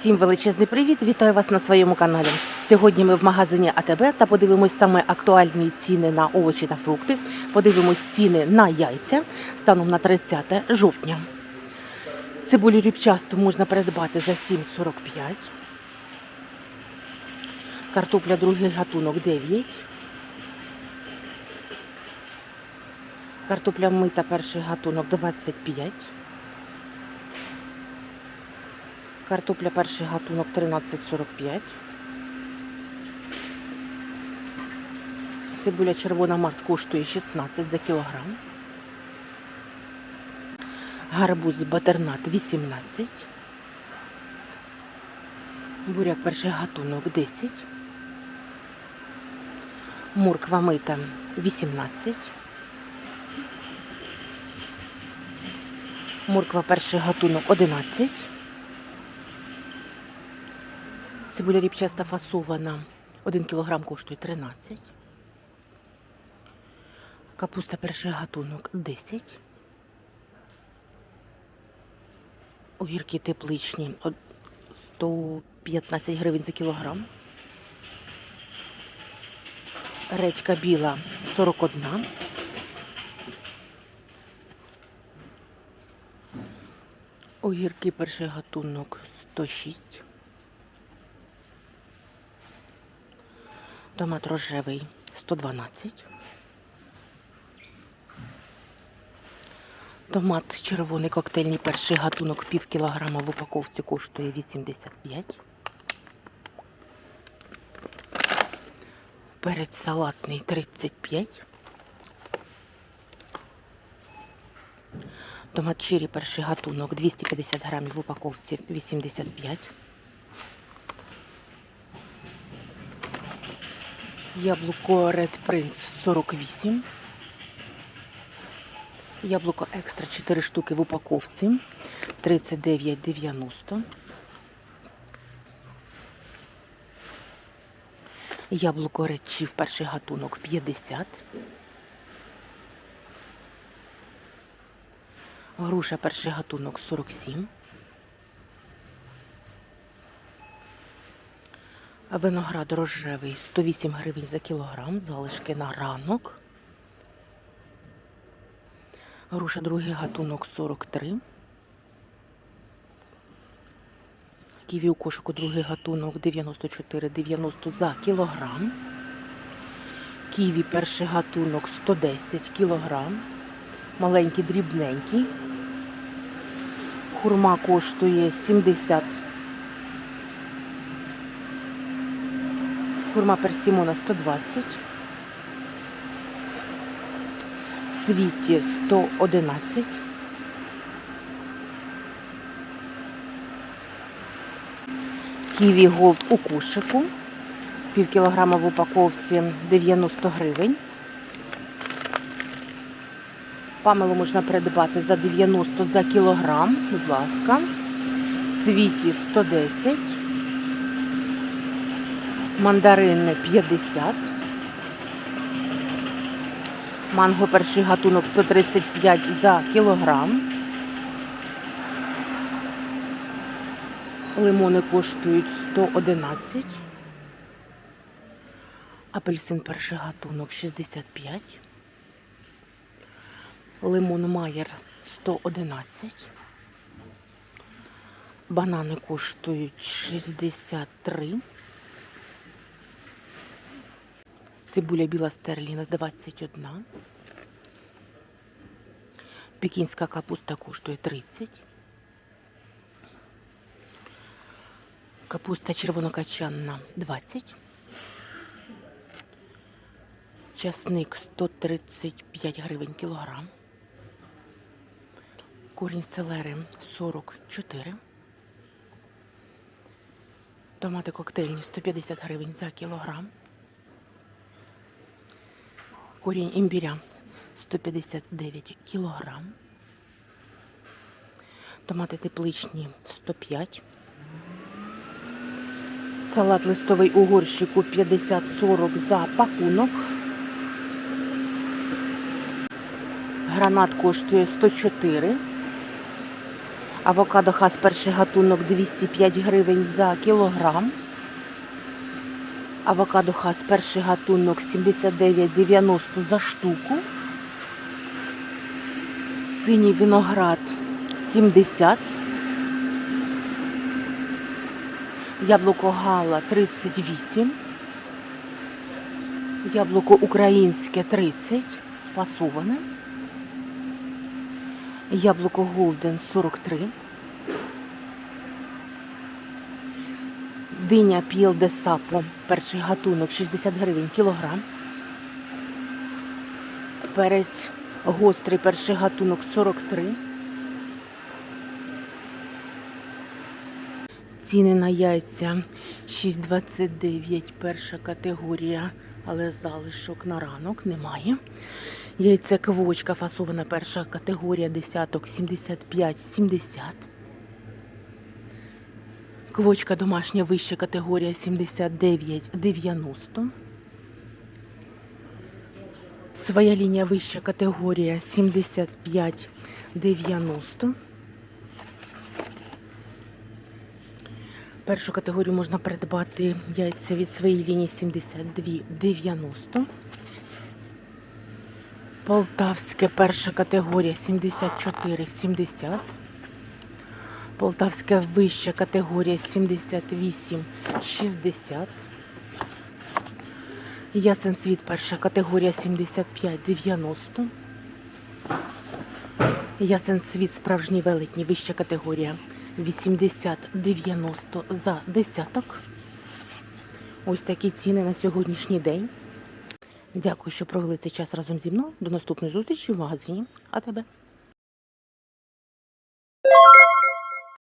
Всім величезний привіт! Вітаю вас на своєму каналі. Сьогодні ми в магазині АТБ та подивимось саме актуальні ціни на овочі та фрукти. Подивимось ціни на яйця станом на 30 жовтня. Цибулю ріпчасту можна придбати за 7,45. Картопля другий гатунок 9. Картопля мита перший гатунок 25. Картопля перший гатунок 13,45. Цибуля червона Марс коштує 16 за кілограм. Гарбуз батернат 18. Буряк перший гатунок 10. Морква мита 18. Морква перший гатунок 11. Цибуля ріпчаста фасована 1 кг коштує 13. Капуста перший гатунок 10. Огірки тепличні 115 гривень за кілограм. Редька біла 41. Огірки перший гатунок 106. Томат рожевий 112. Томат червоний коктейльний перший гатунок пів кілограма в упаковці коштує 85. Перець салатний 35. Томат чирі перший гатунок 250 грамів в упаковці 85. Яблуко Red Prince 48. Яблуко екстра 4 штуки в упаковці 39,90. Яблуко Chief перший гатунок 50. Груша перший гатунок 47. Виноград рожевий 108 гривень за кілограм, залишки на ранок. Груша другий гатунок 43. Ківі у кошику другий гатунок 94,90 за кілограм. Ківі перший гатунок 110 кілограм. Маленький, дрібненький. Хурма коштує 70 Хурма персимона 120. Світі 111. Ківі Голд у кошику. Пів кілограма в упаковці 90 гривень. Памелу можна придбати за 90 за кілограм, будь ласка. Світі 110. Мандарини 50. Манго перший гатунок 135 за кілограм. Лимони коштують 111. Апельсин перший гатунок 65. Лимон Майер 111. Банани коштують 63. Цибуля біла стерліна 21. Пекінська капуста коштує 30. Капуста червонокачанна 20. Часник 135 гривень кілограм. Корінь селери 44. Томати коктейльні 150 гривень за кілограм. Корінь імбіря 159 кілограм. Томати тепличні 105. Салат листовий у горщику 50-40 за пакунок. Гранат коштує 104. Авокадо хас перший гатунок 205 гривень за кілограм. Авокадо хас перший гатунок 79,90 за штуку. Синій виноград 70. Яблуко гала 38. Яблуко українське 30. Фасоване. Яблуко Голден 43. Диня Піл де Сапо, перший гатунок 60 гривень кілограм. Перець гострий перший гатунок 43. Ціни на яйця 6,29 перша категорія, але залишок на ранок немає. Яйця квочка фасована перша категорія десяток 75-70. Квочка домашня вища категорія 79-90. Своя лінія вища категорія 75-90. Першу категорію можна придбати яйця від своєї лінії 72-90. Полтавське перша категорія 74-70. Полтавська вища категорія 78-60. Ясен світ перша категорія 75-90. Ясен світ справжній велетній вища категорія 80-90 за десяток. Ось такі ціни на сьогоднішній день. Дякую, що провели цей час разом зі мною. До наступної зустрічі в магазині АТБ.